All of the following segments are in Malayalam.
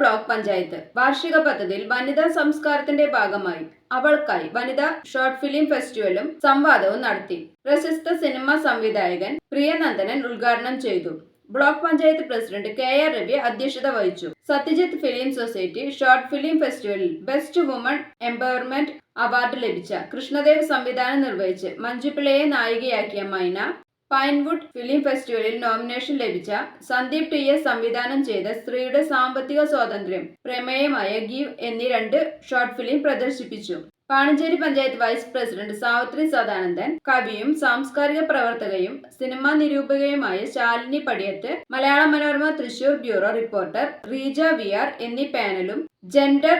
ബ്ലോക്ക് പഞ്ചായത്ത്. വാർഷിക പദ്ധതിയിൽ വനിതാ സംസ്കാരത്തിന്റെ ഭാഗമായി അവൾക്കായി വനിതാ ഷോർട്ട് ഫിലിം ഫെസ്റ്റിവലും സംവാദവും നടത്തി. പ്രശസ്ത സിനിമാ സംവിധായകൻ പ്രിയനന്ദനൻ ഉദ്ഘാടനം ചെയ്തു. Block panchayat president K R Ravi അധ്യക്ഷത വഹിച്ചു. Satyajit film society short film ഫെസ്റ്റിവലിൽ ബെസ്റ്റ് വുമൺ എംപവർമെന്റ് അവാർഡ് ലഭിച്ച കൃഷ്ണദേവ് സംവിധാനം നിർവഹിച്ച് മഞ്ജുപിള്ളയെ നായികയാക്കിയ മൈന പൈൻവുഡ് ഫിലിം ഫെസ്റ്റിവലിൽ നോമിനേഷൻ ലഭിച്ച സന്ദീപ് ടി എസ് സംവിധാനം ചെയ്ത സ്ത്രീയുടെ സാമ്പത്തിക സ്വാതന്ത്ര്യം പ്രമേയമായ ഗീവ് എന്നീ രണ്ട് ഷോർട്ട് ഫിലിം പ്രദർശിപ്പിച്ചു. പാണഞ്ചേരി പഞ്ചായത്ത് വൈസ് പ്രസിഡന്റ് സാവിത്രി സദാനന്ദൻ കവിയും സാംസ്കാരിക പ്രവർത്തകയും cinema നിരൂപകയുമായ Shalini Padiyath Malayala Manorama Thrissur bureau reporter Reeja V R എന്നീ പാനലും gender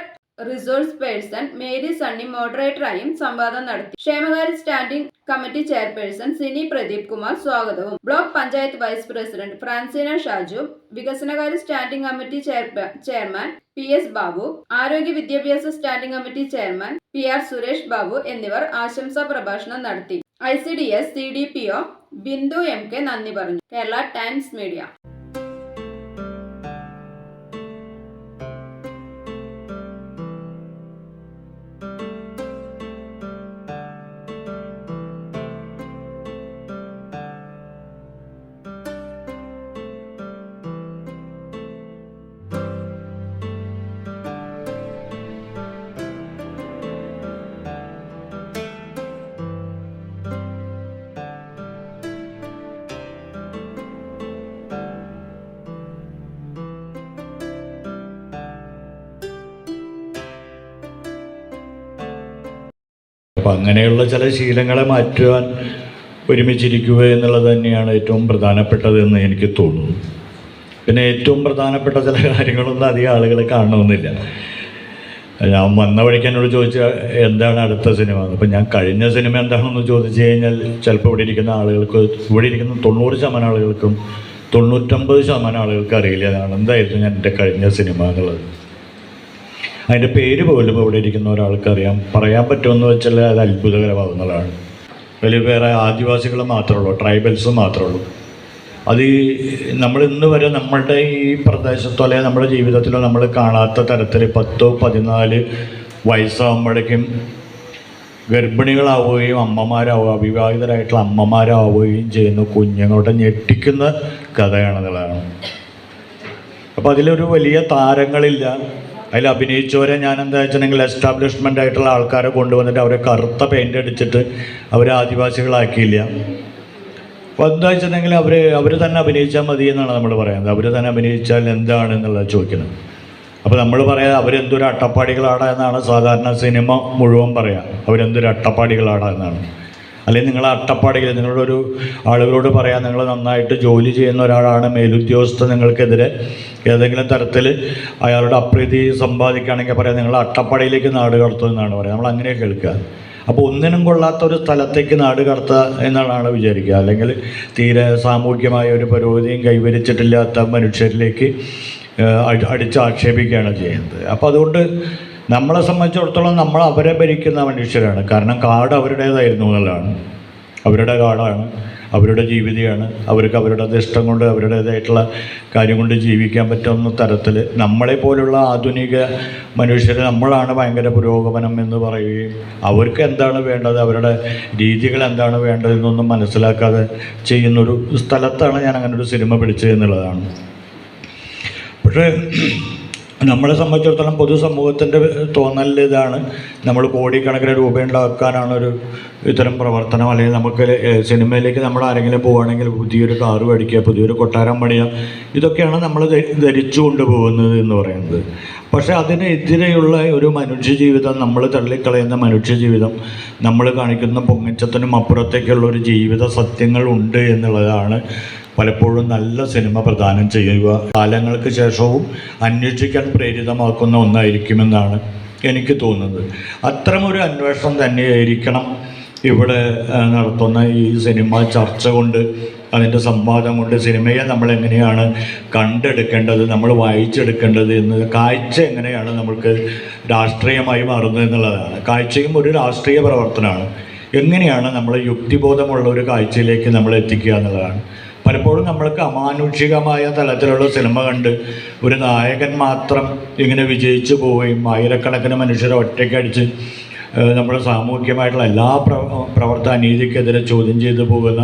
resource person Mary Sunny മോഡറേറ്ററായും സംവാദം നടത്തി. ക്ഷേമകാര്യ standing committee chairperson Sini Pradeep Kumar സ്വാഗതവും. Block panchayat vice president Francina Shaju വികസനകാര്യ standing committee chairman P S Babu ആരോഗ്യ വിദ്യാഭ്യാസ standing committee chairman P R Suresh Babu എന്നിവർ ആശംസാ പ്രഭാഷണം നടത്തി. I C D S C D P O Bindu M K നന്ദി പറഞ്ഞു. Kerala Times Media. അപ്പം അങ്ങനെയുള്ള ചില ശീലങ്ങളെ മാറ്റുവാൻ ഒരുമിച്ചിരിക്കുക എന്നുള്ളത് തന്നെയാണ് ഏറ്റവും പ്രധാനപ്പെട്ടത് എന്ന് എനിക്ക് തോന്നുന്നു. പിന്നെ ഏറ്റവും പ്രധാനപ്പെട്ട ചില കാര്യങ്ങളൊന്നും അധികം ആളുകൾ കാണണമെന്നില്ല. ഞാൻ വന്ന വഴിക്ക് എന്നോട് ചോദിച്ച എന്താണ് അടുത്ത സിനിമ? അപ്പം ഞാൻ കഴിഞ്ഞ സിനിമ എന്താണെന്ന് ചോദിച്ചു കഴിഞ്ഞാൽ ചിലപ്പോൾ ഇവിടെ ഇരിക്കുന്ന ആളുകൾക്ക് ഇവിടെ ഇരിക്കുന്ന തൊണ്ണൂറ് ശതമാനം ആളുകൾക്കും തൊണ്ണൂറ്റമ്പത് ശതമാനം ആളുകൾക്ക് അറിയില്ല. അതാണ് എന്തായിരുന്നു ഞാൻ എന്റെ കഴിഞ്ഞ സിനിമ എന്നുള്ളത്. അതിന്റെ പേര് പോലും ഇവിടെ ഇരിക്കുന്ന ഒരാൾക്ക് അറിയാം. പറയാൻ പറ്റുമെന്ന് വെച്ചാൽ അത് അത്ഭുതകരമാകുന്നതാണ്. വലിയ വേറെ ആദിവാസികൾ മാത്രമേ ഉള്ളൂ ട്രൈബൽസ് മാത്രമേ ഉള്ളൂ. അത് നമ്മൾ ഇന്ന് വരെ നമ്മളുടെ ഈ പ്രദേശത്തോ അല്ലെങ്കിൽ നമ്മുടെ ജീവിതത്തിലോ നമ്മൾ കാണാത്ത തരത്തിൽ പത്തോ പതിനാല് വയസ്സാകുമ്പോഴേക്കും ഗർഭിണികളാവുകയും അമ്മമാരാവുക അവിവാഹിതരായിട്ടുള്ള അമ്മമാരാവുകയും ചെയ്യുന്ന കുഞ്ഞുങ്ങളുടെ ഞെട്ടിക്കുന്ന കഥയാണെന്നുള്ളതാണ്. അപ്പോൾ അതിലൊരു വലിയ താരങ്ങളില്ല. അതിൽ അഭിനയിച്ചവരെ ഞാൻ എന്താ വെച്ചിട്ടുണ്ടെങ്കിൽ എസ്റ്റാബ്ലിഷ്മെന്റ് ആയിട്ടുള്ള ആൾക്കാരെ കൊണ്ടുവന്നിട്ട് അവരെ കറുത്ത പെയിന്റ് അടിച്ചിട്ട് അവരെ ആദിവാസികളാക്കിയില്ല. അപ്പോൾ എന്താ വെച്ചിട്ടുണ്ടെങ്കിൽ അവർ അവർ തന്നെ അഭിനയിച്ചാൽ മതി എന്നാണ് നമ്മൾ പറയുന്നത്. അവർ തന്നെ അഭിനയിച്ചാൽ എന്താണ് എന്നുള്ളത് ചോദിക്കുന്നത്. അപ്പോൾ നമ്മൾ പറയാം അവരെന്തൊരു അട്ടപ്പാടികളാണ് എന്നാണ് സാധാരണ സിനിമ മുഴുവൻ പറയാം. അവരെന്തൊരു അട്ടപ്പാടികളാണ് എന്നാണ്. അല്ലെങ്കിൽ നിങ്ങൾ അട്ടപ്പാടികൾ നിങ്ങളൊരു ആളുകളോട് പറയാം നിങ്ങൾ നന്നായിട്ട് ജോലി ചെയ്യുന്ന ഒരാളാണ് മേലുദ്യോഗസ്ഥ നിങ്ങൾക്കെതിരെ. ഏതെങ്കിലും തരത്തിൽ അയാളുടെ അപ്രീതി സമ്പാദിക്കുകയാണെങ്കിൽ പറയാം നിങ്ങൾ അട്ടപ്പാടിയിലേക്ക് നാട് കടത്തും എന്നാണ് പറയുക. നമ്മൾ അങ്ങനെ കേൾക്കുക. അപ്പോൾ ഒന്നിനും കൊള്ളാത്ത ഒരു സ്ഥലത്തേക്ക് നാട് കടത്തുക എന്നാണ് വിചാരിക്കുക. അല്ലെങ്കിൽ തീരെ സാമൂഹ്യമായ ഒരു പുരോഗതിയും കൈവരിച്ചിട്ടില്ലാത്ത മനുഷ്യരിലേക്ക് അടിച്ച് ആക്ഷേപിക്കുകയാണ് ചെയ്യുന്നത്. അപ്പോൾ അതുകൊണ്ട് നമ്മളെ സംബന്ധിച്ചിടത്തോളം നമ്മൾ അവരെ ഭരിക്കുന്ന മനുഷ്യരാണ്. കാരണം കാട് അവരുടേതായിരുന്നു എന്നുള്ളതാണ്. അവരുടെ കാടാണ്. അവരുടെ ജീവിതമാണ് അവർക്ക് അവരുടെ അതിഷ്ടം കൊണ്ട് അവരുടേതായിട്ടുള്ള കാര്യം കൊണ്ട് ജീവിക്കാൻ പറ്റുന്ന തരത്തിൽ നമ്മളെ പോലുള്ള ആധുനിക മനുഷ്യർ നമ്മളാണ് ഭയങ്കര പുരോഗമനം എന്ന് പറയുകയും അവർക്ക് എന്താണ് വേണ്ടത് അവരുടെ രീതികൾ എന്താണ് വേണ്ടതെന്നൊന്നും മനസ്സിലാക്കാതെ ചെയ്യുന്നൊരു സ്ഥലത്താണ് ഞാൻ അങ്ങനെ ഒരു സിനിമ പിടിച്ചത് എന്നുള്ളതാണ്. പക്ഷേ നമ്മളെ സംബന്ധിച്ചിടത്തോളം പൊതുസമൂഹത്തിന്റെ തോന്നലിൽ ഇതാണ്. നമ്മൾ കോടിക്കണക്കിന് രൂപ ഉണ്ടാക്കാനാണ് ഒരു ഇത്തരം പ്രവർത്തനം. അല്ലെങ്കിൽ നമുക്ക് സിനിമയിലേക്ക് നമ്മൾ ആരെങ്കിലും പോവുകയാണെങ്കിൽ പുതിയൊരു കാറ് മേടിക്കുക പുതിയൊരു കൊട്ടാരം പണിയുക ഇതൊക്കെയാണ് നമ്മൾ ധരിച്ചു കൊണ്ടുപോകുന്നത് എന്ന് പറയുന്നത്. പക്ഷെ അതിനെതിരെയുള്ള ഒരു മനുഷ്യജീവിതം നമ്മൾ തള്ളിക്കളയുന്ന മനുഷ്യജീവിതം നമ്മൾ കാണിക്കുന്ന പൊങ്ങച്ചത്തിനും അപ്പുറത്തേക്കുള്ള ഒരു ജീവിത സത്യങ്ങൾ ഉണ്ട് എന്നുള്ളതാണ് പലപ്പോഴും നല്ല സിനിമ പ്രദാനം ചെയ്യുക. കാലങ്ങൾക്ക് ശേഷവും അന്വേഷിക്കാൻ പ്രേരിതമാക്കുന്ന ഒന്നായിരിക്കുമെന്നാണ് എനിക്ക് തോന്നുന്നത്. അത്തരമൊരു അന്വേഷണം തന്നെയായിരിക്കണം ഇവിടെ നടത്തുന്ന ഈ സിനിമ ചർച്ച കൊണ്ട് അതിന്റെ സംവാദം കൊണ്ട് സിനിമയെ നമ്മൾ എങ്ങനെയാണ് കണ്ടെടുക്കേണ്ടത് നമ്മൾ വായിച്ചെടുക്കേണ്ടത് എന്ന് കാഴ്ച എങ്ങനെയാണ് നമ്മൾക്ക് രാഷ്ട്രീയമായി മാറുന്നത് എന്നുള്ളതാണ്. കാഴ്ചയും ഒരു രാഷ്ട്രീയ പ്രവർത്തനമാണ്. എങ്ങനെയാണ് നമ്മൾ യുക്തിബോധമുള്ള ഒരു കാഴ്ചയിലേക്ക് നമ്മൾ എത്തിക്കുക എന്നുള്ളതാണ്. പലപ്പോഴും നമ്മൾക്ക് അമാനുഷികമായ തലത്തിലുള്ള സിനിമ കണ്ട് ഒരു നായകൻ മാത്രം ഇങ്ങനെ വിജയിച്ചു പോവുകയും ആയിരക്കണക്കിന് മനുഷ്യരെ ഒറ്റയ്ക്കടിച്ച് നമ്മുടെ സാമൂഹികമായിട്ടുള്ള എല്ലാ പ്ര പ്രവർത്തന അനീതിക്കെതിരെ ചോദ്യം ചെയ്തു പോകുന്ന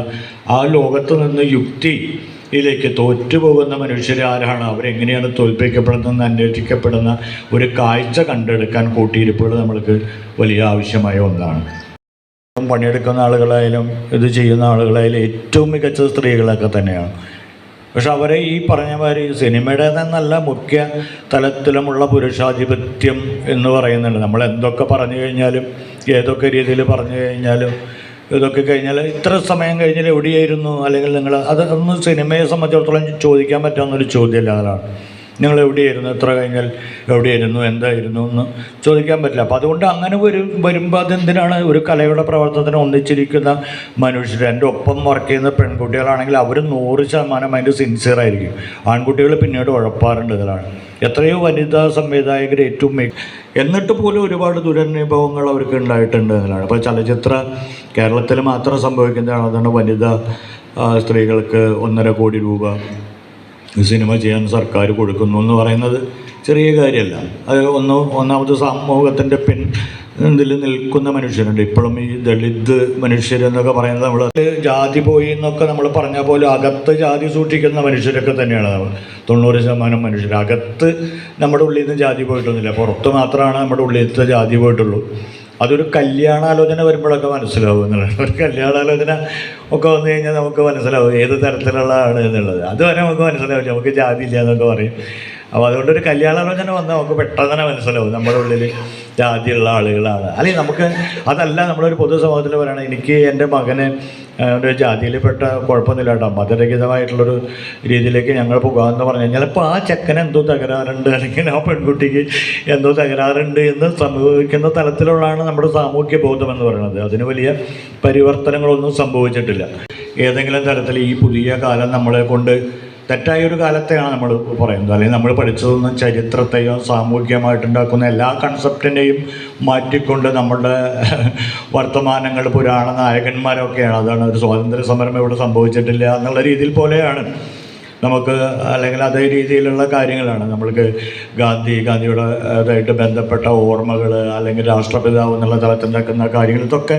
ആ ലോകത്ത് നിന്ന് യുക്തിയിലേക്ക് തോറ്റുപോകുന്ന മനുഷ്യർ ആരാണ്? അവരെങ്ങനെയാണ് തോൽപ്പിക്കപ്പെടുന്നതെന്ന് അന്വേഷിക്കപ്പെടുന്ന ഒരു കാഴ്ച കണ്ടെടുക്കാൻ കൂട്ടിയിരിപ്പുകൾ നമ്മൾക്ക് വലിയ ആവശ്യമായ ഒന്നാണ്. പണിയെടുക്കുന്ന ആളുകളായാലും ഇത് ചെയ്യുന്ന ആളുകളായാലും ഏറ്റവും മികച്ച സ്ത്രീകളൊക്കെ തന്നെയാണ്. പക്ഷെ അവരെ ഈ പറഞ്ഞ മാതിരി സിനിമയുടെ നല്ല മുഖ്യ തലത്തിലുമുള്ള പുരുഷാധിപത്യം എന്ന് പറയുന്നുണ്ട്. നമ്മൾ എന്തൊക്കെ പറഞ്ഞു കഴിഞ്ഞാലും ഏതൊക്കെ രീതിയിൽ പറഞ്ഞു കഴിഞ്ഞാലും ഇതൊക്കെ കഴിഞ്ഞാൽ ഇത്ര സമയം കഴിഞ്ഞാൽ എവിടെയായിരുന്നു? അല്ലെങ്കിൽ നിങ്ങൾ അത് ഒന്ന് സിനിമയെ സംബന്ധിച്ചിടത്തോളം ചോദിക്കാൻ പറ്റാവുന്നൊരു ചോദ്യമല്ല അതാണ് നിങ്ങൾ എവിടെയായിരുന്നു എത്ര കഴിഞ്ഞാൽ എവിടെയായിരുന്നു? എന്തായിരുന്നു? എന്ന് ചോദിക്കാൻ പറ്റില്ല. അപ്പോൾ അതുകൊണ്ട് അങ്ങനെ ഒരു വരുമ്പോൾ അതെന്തിനാണ് ഒരു കലയുടെ പ്രവർത്തനത്തിന് ഒന്നിച്ചിരിക്കുന്ന മനുഷ്യർ എന്റെ ഒപ്പം വർക്ക് ചെയ്യുന്ന പെൺകുട്ടികളാണെങ്കിൽ അവർ നൂറ് ശതമാനം അതിന്റെ സിൻസിയർ ആയിരിക്കും. ആൺകുട്ടികൾ പിന്നീട് ഉഴപ്പാറുണ്ട് ഇതിലാണ്. എത്രയോ വനിതാ സംവിധായകർ ഏറ്റവും എന്നിട്ട് പോലും ഒരുപാട് ദുരനുഭവങ്ങൾ അവർക്ക് ഉണ്ടായിട്ടുണ്ട് എന്നതാണ് അപ്പോൾ ചലച്ചിത്ര കേരളത്തിൽ മാത്രം സംഭവിക്കുന്നതാണ്. അതാണ് വനിതാ സ്ത്രീകൾക്ക് ഒന്നര കോടി രൂപ സിനിമ ചെയ്യാൻ സർക്കാർ കൊടുക്കുന്നു എന്ന് പറയുന്നത് ചെറിയ കാര്യമല്ല. അത് ഒന്ന് ഒന്നാമത് സമൂഹത്തിന്റെ പിൻ ഇതിൽ നിൽക്കുന്ന മനുഷ്യരുണ്ട്. ഇപ്പോഴും ഈ ദളിത് മനുഷ്യരെന്നൊക്കെ പറയുന്നത് നമ്മൾ ജാതി പോയി എന്നൊക്കെ നമ്മൾ പറഞ്ഞ പോലെ അകത്ത് ജാതി സൂക്ഷിക്കുന്ന മനുഷ്യരൊക്കെ തന്നെയാണ്. നമ്മൾ തൊണ്ണൂറ് ശതമാനം മനുഷ്യർ അകത്ത് നമ്മുടെ ഉള്ളിൽ നിന്ന് ജാതി പോയിട്ടൊന്നുമില്ല. പുറത്ത് മാത്രമാണ് നമ്മുടെ ഉള്ളിലത്തെ ജാതി പോയിട്ടുള്ളൂ. അതൊരു കല്യാണാലോചന വരുമ്പോഴൊക്കെ മനസ്സിലാവും എന്നുള്ളത് ഒരു കല്യാണാലോചന ഒക്കെ വന്നു കഴിഞ്ഞാൽ നമുക്ക് മനസ്സിലാവും ഏത് തരത്തിലുള്ള ആണ് എന്നുള്ളത്. അതുവരെ നമുക്ക് മനസ്സിലാവില്ല. നമുക്ക് ജാതി ഇല്ല എന്നൊക്കെ പറയും. അപ്പോൾ അതുകൊണ്ട് ഒരു കല്യാണാലോചന വന്നാൽ നമുക്ക് പെട്ടെന്ന് തന്നെ മനസ്സിലാവും നമ്മുടെ ഉള്ളിൽ ജാതിയുള്ള ആളുകളാണ്. അല്ലെങ്കിൽ നമുക്ക് അതല്ല നമ്മളൊരു പൊതുസമൂഹത്തിൽ പറയണം എനിക്ക് എന്റെ മകന് ഒരു ജാതിയിൽപ്പെട്ട കുഴപ്പമൊന്നുമില്ല കേട്ടോ. മതരഹിതമായിട്ടുള്ളൊരു രീതിയിലേക്ക് ഞങ്ങൾ പോകാമെന്ന് പറഞ്ഞു കഴിഞ്ഞാൽ ഇപ്പോൾ ആ ചെക്കന് എന്തോ തകരാറുണ്ട് അല്ലെങ്കിൽ ആ പെൺകുട്ടിക്ക് എന്തോ തകരാറുണ്ട് എന്ന് സംഭവിക്കുന്ന തലത്തിലുള്ളതാണ് നമ്മുടെ സാമൂഹ്യ ബോധം എന്ന് പറയുന്നത് അതിന് വലിയ പരിവർത്തനങ്ങളൊന്നും സംഭവിച്ചിട്ടില്ല. ഏതെങ്കിലും തരത്തിൽ ഈ പുതിയ കാലം നമ്മളെ കൊണ്ട് തെറ്റായ ഒരു കാലത്തെയാണ് നമ്മൾ പറയുന്നത്. അല്ലെങ്കിൽ നമ്മൾ പഠിച്ചതൊന്നും ചരിത്രത്തെയോ സാമൂഹികമായിട്ടുണ്ടാക്കുന്ന എല്ലാ കൺസെപ്റ്റിനെയും മാറ്റിക്കൊണ്ട് നമ്മുടെ വർത്തമാനങ്ങൾ പുരാണ നായകന്മാരൊക്കെയാണ്. അതാണ് ഒരു സ്വാതന്ത്ര്യ സമരം ഇവിടെ സംഭവിച്ചിട്ടില്ല എന്നുള്ള രീതിയിൽ പോലെയാണ്. നമുക്ക് അല്ലെങ്കിൽ അതേ രീതിയിലുള്ള കാര്യങ്ങളാണ്. നമ്മൾക്ക് ഗാന്ധി ഗാന്ധിയുടെ ഇതായിട്ട് ബന്ധപ്പെട്ട ഓർമ്മകൾ അല്ലെങ്കിൽ രാഷ്ട്രപിതാവ് എന്നുള്ള തലത്തിൽ നിൽക്കുന്ന കാര്യങ്ങൾ ഇതൊക്കെ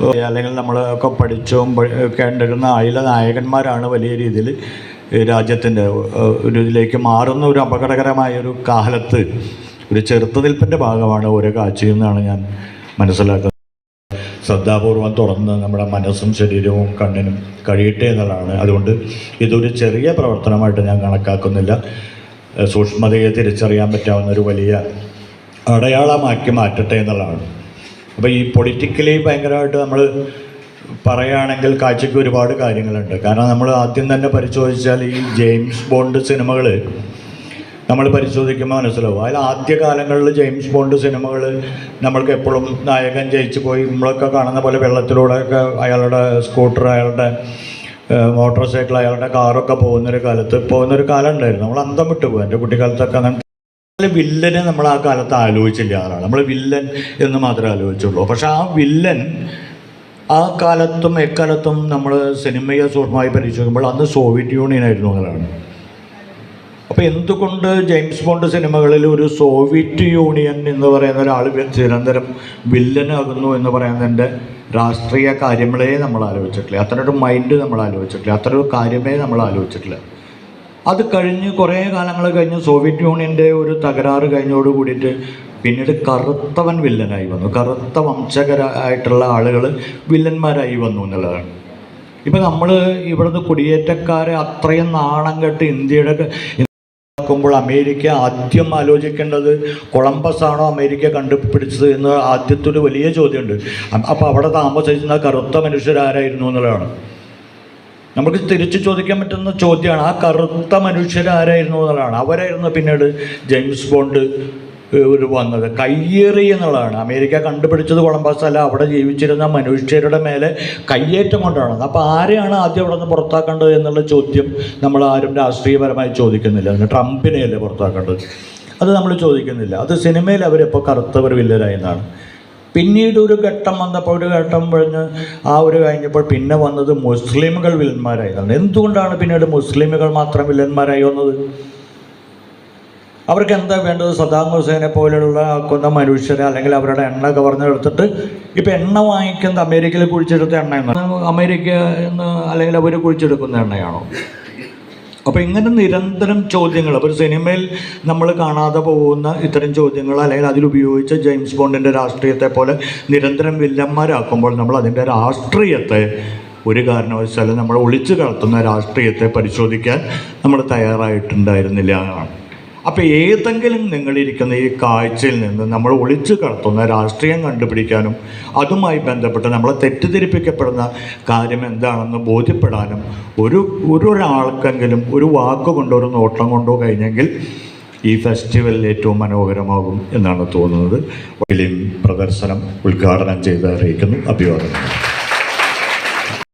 അല്ലെങ്കിൽ നമ്മളൊക്കെ പഠിച്ചും കണ്ടിരുന്ന ആയില നായകന്മാരാണ് വലിയ രീതിയിൽ രാജ്യത്തിന്റെ ഒരു ഇതിലേക്ക് മാറുന്ന ഒരു അപകടകരമായൊരു കാലത്ത്. ഒരു ചെറുത്തുനിൽപ്പിന്റെ ഭാഗമാണ് ഓരോ കാഴ്ചയെന്നാണ് ഞാൻ മനസ്സിലാക്കുന്നത്. ശ്രദ്ധാപൂർവം തുറന്ന് നമ്മുടെ മനസ്സും ശരീരവും കണ്ണിനും കഴിയട്ടെ എന്നുള്ളതാണ്. അതുകൊണ്ട് ഇതൊരു ചെറിയ പ്രവർത്തനമായിട്ട് ഞാൻ കണക്കാക്കുന്നില്ല. സൂക്ഷ്മതയെ തിരിച്ചറിയാൻ പറ്റാവുന്ന ഒരു വലിയ അടയാളമാക്കി മാറ്റട്ടെ എന്നുള്ളതാണ്. അപ്പോൾ ഈ പൊളിറ്റിക്കലി ഭയങ്കരമായിട്ട് നമ്മൾ പറയുകയാണെങ്കിൽ കാഴ്ചയ്ക്ക് ഒരുപാട് കാര്യങ്ങളുണ്ട്. കാരണം നമ്മൾ ആദ്യം തന്നെ പരിശോധിച്ചാൽ ഈ ജെയിംസ് ബോണ്ട് സിനിമകൾ നമ്മൾ പരിശോധിക്കുമ്പോൾ മനസ്സിലാവും. അതിൽ ആദ്യ കാലങ്ങളിൽ ജെയിംസ് ബോണ്ട് സിനിമകൾ നമ്മൾക്ക് എപ്പോഴും നായകൻ ജയിച്ചു പോയി. നമ്മളൊക്കെ കാണുന്ന പോലെ വെള്ളത്തിലൂടെ ഒക്കെ അയാളുടെ സ്കൂട്ടർ അയാളുടെ മോട്ടോർ സൈക്കിൾ അയാളുടെ കാറൊക്കെ പോകുന്നൊരു കാലത്ത് പോകുന്നൊരു കാലം ഉണ്ടായിരുന്നു. നമ്മൾ അന്തം വിട്ടു പോകും എന്റെ കുട്ടിക്കാലത്തൊക്കെ വില്ലനെ നമ്മൾ ആ കാലത്ത് ആലോചിച്ചില്ല ആളാണ്. നമ്മൾ വില്ലൻ എന്ന് മാത്രമേ ആലോചിച്ചുള്ളൂ. പക്ഷെ ആ വില്ലൻ ആ കാലത്തും എക്കാലത്തും നമ്മൾ സിനിമയെ സൂക്ഷ്മമായി പരിശോധിക്കുമ്പോൾ അന്ന് സോവിയറ്റ് യൂണിയൻ ആയിരുന്നു എന്നുള്ളതാണ് അപ്പോൾ എന്തുകൊണ്ട് ജെയിംസ് ബോണ്ട് സിനിമകളിൽ ഒരു സോവിയറ്റ് യൂണിയൻ എന്ന് പറയുന്ന ഒരാൾ നിരന്തരം വില്ലനാകുന്നു എന്ന് പറയുന്നതിന്റെ രാഷ്ട്രീയ കാര്യങ്ങളെ നമ്മൾ ആലോചിച്ചിട്ടില്ല. അത്ര ഒരു മൈൻഡ് നമ്മൾ ആലോചിച്ചിട്ടില്ല. അത്ര ഒരു കാര്യമേ നമ്മൾ ആലോചിച്ചിട്ടില്ല. അത് കഴിഞ്ഞ് കുറേ കാലങ്ങൾ കഴിഞ്ഞ് സോവിയറ്റ് യൂണിയന്റെ ഒരു തകരാറ് കഴിഞ്ഞോട് കൂടിയിട്ട് പിന്നീട് കറുത്തവൻ വില്ലനായി വന്നു. കറുത്ത വംശകരായിട്ടുള്ള ആളുകൾ വില്ലന്മാരായി വന്നു എന്നുള്ളതാണ്. ഇപ്പം നമ്മൾ ഇവിടുന്ന് കുടിയേറ്റക്കാരെ അത്രയും നാണം കെട്ട് ഇന്ത്യയുടെ ക്കുമ്പോൾ അമേരിക്ക ആദ്യം ആലോചിക്കേണ്ടത് കൊളംബസ് ആണോ അമേരിക്ക കണ്ടുപിടിച്ചത് എന്ന് ആദ്യത്തെ ഒരു വലിയ ചോദ്യമുണ്ട്. അപ്പോൾ അവിടെ താമസിച്ചിരുന്ന കറുത്ത മനുഷ്യരാരായിരുന്നു എന്നുള്ളതാണ്. നമുക്ക് തിരിച്ചു ചോദിക്കാൻ പറ്റുന്ന ചോദ്യമാണ് ആ കറുത്ത മനുഷ്യരാരായിരുന്നു എന്നുള്ളതാണ്. അവരായിരുന്നു പിന്നീട് ജെയിംസ് ബോണ്ട് ഒരു വന്നത്. കയ്യേറി എന്നുള്ളതാണ്. അമേരിക്ക കണ്ടുപിടിച്ചത് കൊളംബസ് അല്ല അവിടെ ജീവിച്ചിരുന്ന മനുഷ്യരുടെ മേലെ കയ്യേറ്റം കൊണ്ടാണ് അപ്പോൾ ആരെയാണ് ആദ്യം അവിടെ നിന്ന് പുറത്താക്കേണ്ടത് എന്നുള്ള ചോദ്യം നമ്മൾ ആരും രാഷ്ട്രീയപരമായി ചോദിക്കുന്നില്ല. അതിന് ട്രംപിനെയല്ലേ പുറത്താക്കേണ്ടത്? അത് നമ്മൾ ചോദിക്കുന്നില്ല. അത് സിനിമയിൽ അവരെപ്പോൾ കറുത്തവർ വില്ലരായി എന്നാണ്. പിന്നീട് ഒരു ഘട്ടം വന്നപ്പോൾ ഒരു ഘട്ടം കഴിഞ്ഞ് ആ ഒരു കഴിഞ്ഞപ്പോൾ പിന്നെ വന്നത് മുസ്ലിമുകൾ വില്ലന്മാരായതാണ്. എന്തുകൊണ്ടാണ് പിന്നീട് മുസ്ലിമുകൾ മാത്രം വില്ലന്മാരായി വന്നത്? അവർക്ക് എന്താ വേണ്ടത്? സദാം ഹുസൈനെ പോലെയുള്ള കൊന്ന മനുഷ്യരെ അല്ലെങ്കിൽ അവരുടെ എണ്ണ കവർന്നെടുത്തിട്ട് ഇപ്പം എണ്ണ വാങ്ങിക്കുന്നത് അമേരിക്കയിൽ കുഴിച്ചെടുത്ത എണ്ണ അമേരിക്ക എന്ന് അല്ലെങ്കിൽ അവർ കുഴിച്ചെടുക്കുന്ന എണ്ണയാണോ? അപ്പോൾ ഇങ്ങനെ നിരന്തരം ചോദ്യങ്ങൾ അപ്പോൾ സിനിമയിൽ നമ്മൾ കാണാതെ പോകുന്ന ഇത്തരം ചോദ്യങ്ങൾ അല്ലെങ്കിൽ അതിലുപയോഗിച്ച ജെയിംസ് ബോണ്ടിന്റെ രാഷ്ട്രീയത്തെ പോലെ നിരന്തരം വില്ലന്മാരാക്കുമ്പോൾ നമ്മൾ അതിന്റെ രാഷ്ട്രീയത്തെ ഒരു കാരണവശാലും നമ്മൾ ഒളിച്ചു കടത്തുന്ന രാഷ്ട്രീയത്തെ പരിശോധിക്കാൻ നമ്മൾ തയ്യാറായിട്ടുണ്ടായിരുന്നില്ല. എന്നാണ് അപ്പോൾ ഏതെങ്കിലും നിങ്ങളിരിക്കുന്ന ഈ കാഴ്ചയിൽ നിന്ന് നമ്മൾ ഒളിച്ചു കടത്തുന്ന രാഷ്ട്രീയം കണ്ടുപിടിക്കാനും അതുമായി ബന്ധപ്പെട്ട് നമ്മളെ തെറ്റിദ്ധരിപ്പിക്കപ്പെടുന്ന കാര്യം എന്താണെന്ന് ബോധ്യപ്പെടാനും ഒരു ഒരു ഒരാൾക്കെങ്കിലും ഒരു വാക്ക് കൊണ്ടോ ഒരു നോട്ടം കൊണ്ടോ കഴിഞ്ഞെങ്കിൽ ഈ ഫെസ്റ്റിവൽ ഏറ്റവും മനോഹരമാകും എന്നാണ് തോന്നുന്നത്. ഫിലിം പ്രദർശനം ഉദ്ഘാടനം ചെയ്ത് അറിയിക്കുന്നു. അഭിവാദനം